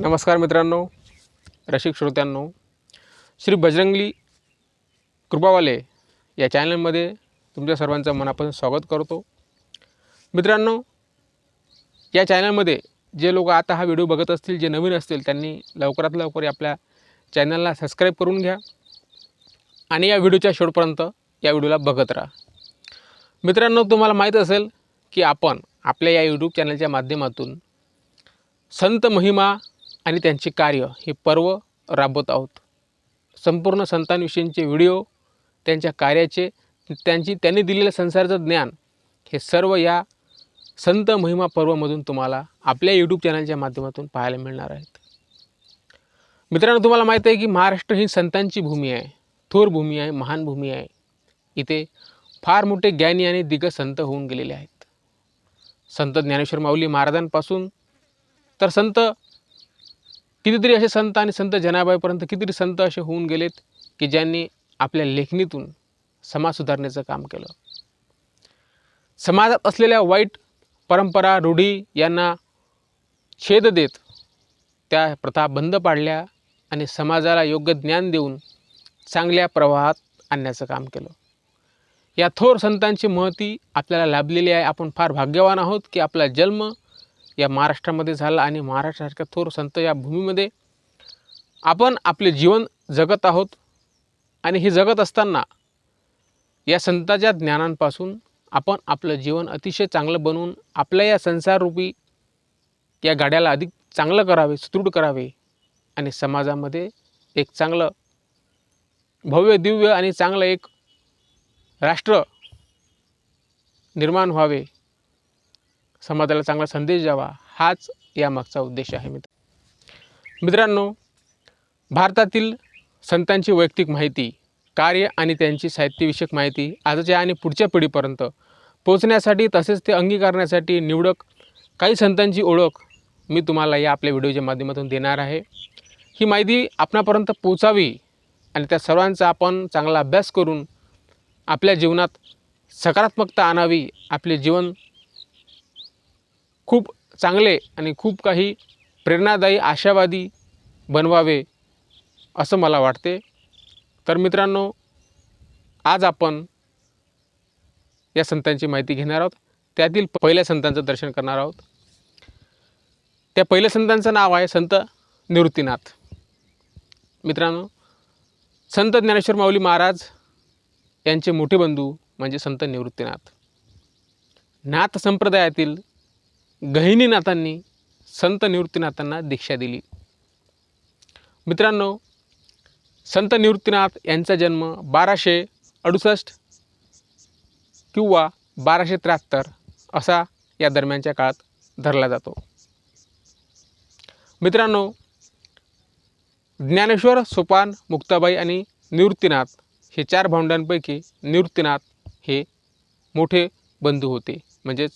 नमस्कार मित्रांनो रसिक श्रोत्यांनो श्री बजरंगली कृपावाले या चॅनलमध्ये तुमच्या सर्वांचं मनापासून स्वागत करतो. मित्रांनो या चॅनलमध्ये जे लोक आता हा व्हिडिओ बघत असतील जे नवीन असतील त्यांनी लवकरात लवकर आपल्या चॅनलला सबस्क्राईब करून घ्या आणि या व्हिडिओच्या शेवटपर्यंत या व्हिडिओला बघत राहा. मित्रांनो तुम्हाला माहीत असेल की आपण आपल्या या यूट्यूब चॅनलच्या माध्यमातून संत महिमा आणि त्यांचे कार्य हे पर्व राबवत आहोत. संपूर्ण संतांविषयींचे व्हिडिओ त्यांच्या कार्याचे त्यांची त्यांनी दिलेलं संसाराचं ज्ञान हे सर्व या संत महिमा पर्वमधून तुम्हाला आपल्या यूट्यूब चॅनलच्या माध्यमातून पाहायला मिळणार आहेत. मित्रांनो तुम्हाला माहीत आहे की महाराष्ट्र ही संतांची भूमी आहे थोर भूमी आहे महान भूमी आहे. इथे फार मोठे ज्ञानी आणि दिग्गज संत होऊन गेलेले आहेत. संत ज्ञानेश्वर माऊली महाराजांपासून तर संत कितीतरी असे संत आणि संत जनाबाईपर्यंत कितीतरी संत असे होऊन गेलेत की ज्यांनी आपल्या लेखणीतून समाज सुधारण्याचं काम केलं. समाजात असलेल्या वाईट परंपरा रूढी यांना छेद देत त्या प्रथा बंद पाडल्या आणि समाजाला योग्य ज्ञान देऊन चांगल्या प्रवाहात आणण्याचं काम केलं. या थोर संतांची महती आपल्याला लाभलेली आहे. आपण फार भाग्यवान आहोत की आपला जन्म या महाराष्ट्रामध्ये झाला आणि महाराष्ट्रासारख्या थोर संत या भूमीमध्ये आपण आपले जीवन जगत आहोत. आणि हे जगत असताना या संतांच्या ज्ञानांपासून आपण आपलं जीवन अतिशय चांगलं बनवून आपल्या या संसाररूपी या गाड्याला अधिक चांगलं करावे सुदृढ करावे आणि समाजामध्ये एक चांगलं भव्य दिव्य आणि चांगलं एक राष्ट्र निर्माण व्हावे. समाजाला चांगला संदेश द्यावा हाच यामागचा उद्देश आहे मित्र. मित्रांनो भारतातील संतांची वैयक्तिक माहिती कार्य आणि त्यांची साहित्यविषयक माहिती आजच्या आणि पुढच्या पिढीपर्यंत पोचण्यासाठी तसेच ते अंगीकारण्यासाठी निवडक काही संतांची ओळख मी तुम्हाला या आपल्या व्हिडिओच्या माध्यमातून देणार आहे. ही माहिती आपणापर्यंत पोचावी आणि त्या सर्वांचा आपण चांगला अभ्यास करून आपल्या जीवनात सकारात्मकता आणावी आपले जीवन खूप चांगले आणि खूप काही प्रेरणादायी आशावादी बनवावे असं मला वाटते. तर मित्रांनो आज आपण या संतांची माहिती घेणार आहोत. त्यातील पहिल्या संतांचं दर्शन करणार आहोत. त्या पहिल्या संतांचं नाव आहे संत निवृत्तीनाथ. मित्रांनो संत ज्ञानेश्वर माऊली महाराज यांचे मोठे बंधू म्हणजे संत निवृत्तीनाथ. नाथ संप्रदायातील गहिनीनाथांनी संत निवृत्तीनाथांना दीक्षा दिली. मित्रांनो संत निवृत्तीनाथ यांचा जन्म बाराशे अडुसष्ट किंवा बाराशे त्र्याहत्तर असा या दरम्यानच्या काळात धरला जातो. मित्रांनो ज्ञानेश्वर सोपान मुक्ताबाई आणि निवृत्तीनाथ हे चार भावंडांपैकी निवृत्तीनाथ हे मोठे बंधू होते. म्हणजेच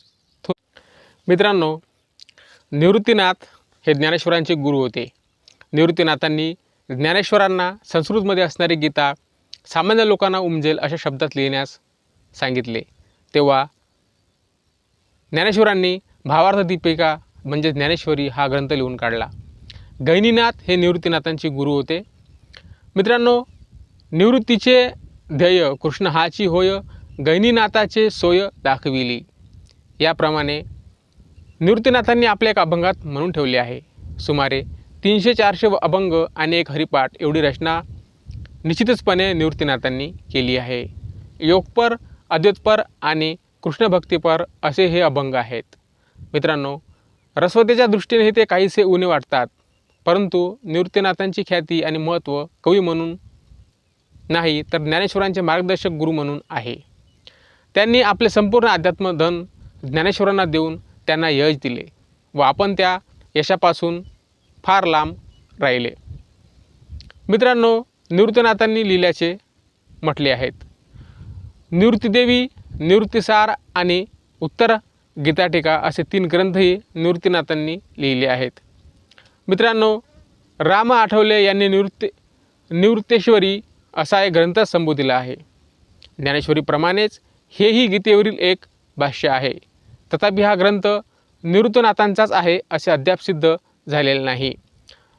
मित्रांनो निवृत्तीनाथ हे ज्ञानेश्वरांचे गुरु होते. निवृत्तीनाथांनी ज्ञानेश्वरांना संस्कृतमध्ये असणारी गीता सामान्य लोकांना उमजेल अशा शब्दात लिहिण्यास सांगितले. तेव्हा ज्ञानेश्वरांनी भावार्थ दीपिका म्हणजे ज्ञानेश्वरी हा ग्रंथ लिहून काढला. गैनीनाथ हे निवृत्तीनाथांचे गुरु होते. मित्रांनो निवृत्तीचे ध्येय कृष्ण हाची होय गैनीनाथाचे सोय दाखविली. याप्रमाणे निवृत्तीनाथांनी आपल्या एक अभंगात म्हणून ठेवले आहे. सुमारे तीनशे चारशे अभंग आणि एक हरिपाठ एवढी रचना निश्चितचपणे निवृत्तीनाथांनी केली आहे. योगपर अद्वैतपर आणि कृष्णभक्तीपर असे हे अभंग आहेत. मित्रांनो रस्वतेच्या दृष्टीने ते काहीसे उणे वाटतात परंतु निवृत्तीनाथांची ख्याती आणि महत्त्व कवी म्हणून नाही तर ज्ञानेश्वरांचे मार्गदर्शक गुरु म्हणून आहे. त्यांनी आपले संपूर्ण अध्यात्मधन ज्ञानेश्वरांना देऊन त्यांना यश दिले व आपण त्या यशापासून फार लांब राहिले. मित्रांनो निवृत्तीनाथांनी लिहिल्याचे म्हटले आहेत. निवृत्तीदेवी निवृत्तीसार आणि उत्तर गीताटिका असे तीन ग्रंथही निवृत्तीनाथांनी लिहिले आहेत. मित्रांनो राम आठवले यांनी निवृत्ती निवृत्तेश्वरी असा एक ग्रंथ संबोधिला आहे. ज्ञानेश्वरीप्रमाणेच हेही गीतेवरील एक भाष्य आहे. तथापि हा ग्रंथ निवृत्तनाथांचाच आहे असे अद्याप सिद्ध झालेले नाही.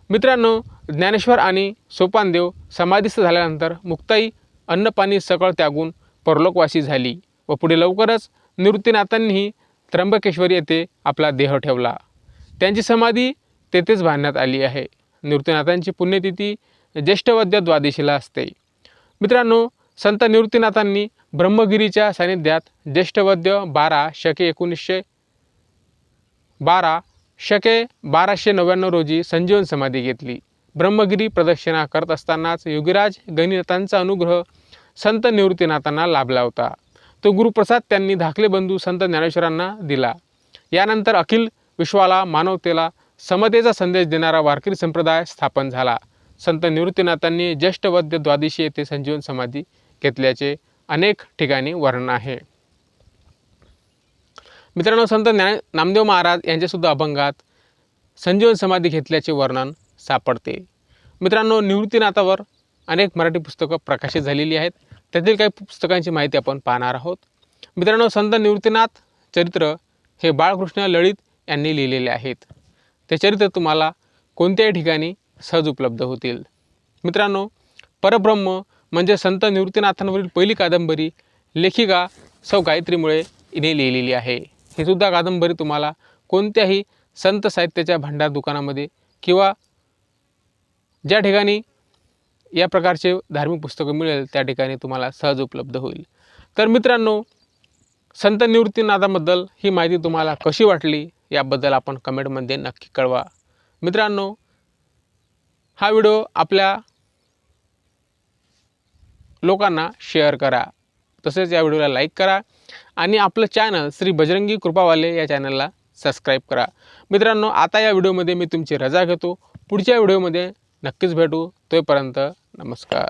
मित्रांनो ज्ञानेश्वर आणि सोपानदेव समाधीस्थ झाल्यानंतर मुक्ताई अन्नपाणी सकळ त्यागून परलोकवासी झाली व पुढे लवकरच निवृत्तीनाथांनीही त्र्यंबकेश्वरी येथे आपला देह ठेवला. त्यांची समाधी तेथेच बांधण्यात आली आहे. निवृत्तीनाथांची पुण्यतिथी ज्येष्ठवद्य द्वादशीला असते. मित्रांनो संत निवृत्तीनाथांनी ब्रह्मगिरीच्या सानिध्यात ज्येष्ठवद्य बारा शके एकोणीसशे बारा शके बाराशे नव्याण्णव रोजी संजीवन समाधी घेतली. ब्रह्मगिरी प्रदक्षिणा करत असतानाच योगीराज गणिनाथांचा अनुग्रह संत निवृत्तीनाथांना लाभला होता. तो गुरुप्रसाद त्यांनी धाकले बंधू संत ज्ञानेश्वरांना दिला. यानंतर अखिल विश्वाला मानवतेला समतेचा संदेश देणारा वारकरी संप्रदाय स्थापन झाला. संत निवृत्तीनाथांनी ज्येष्ठवद्य द्वादशी येथे संजीवन समाधी घेतल्याचे अनेक ठिकाणी वर्णन आहे. मित्रांनो संत ज्ञान नामदेव महाराज यांच्यासुद्धा अभंगात संजीवन समाधी घेतल्याचे वर्णन सापडते. मित्रांनो निवृत्तीनाथावर अनेक मराठी पुस्तकं प्रकाशित झालेली आहेत. त्यातील काही पुस्तकांची माहिती आपण पाहणार आहोत. मित्रांनो संत निवृत्तीनाथ चरित्र हे बाळकृष्ण लळित यांनी लिहिलेले आहेत. ते चरित्र तुम्हाला कोणत्याही ठिकाणी सहज उपलब्ध होतील. मित्रांनो परब्रह्म म्हणजे संत निवृत्तीनाथांवरील पहिली कादंबरी लेखिका सौ गायत्रीमुळे हिने लिहिलेली आहे. ही सुद्धा कादंबरी तुम्हाला कोणत्याही संत साहित्याच्या भांडार दुकानामध्ये किंवा ज्या ठिकाणी या प्रकारचे धार्मिक पुस्तकं मिळेल त्या ठिकाणी तुम्हाला सहज उपलब्ध होईल. तर मित्रांनो संत निवृत्तीनाथाबद्दल ही माहिती तुम्हाला कशी वाटली याबद्दल आपण कमेंटमध्ये नक्की कळवा. मित्रांनो हा व्हिडिओ आपल्या लोकांना शेअर करा. तसेच या व्हिडिओला लाईक करा आणि आपलं चॅनल श्री बजरंगी कृपावाले या चॅनलला सबस्क्राईब करा. मित्रांनो आता या व्हिडिओमध्ये मी तुमची रजा घेतो. पुढच्या व्हिडिओमध्ये नक्कीच भेटू. तोपर्यंत नमस्कार.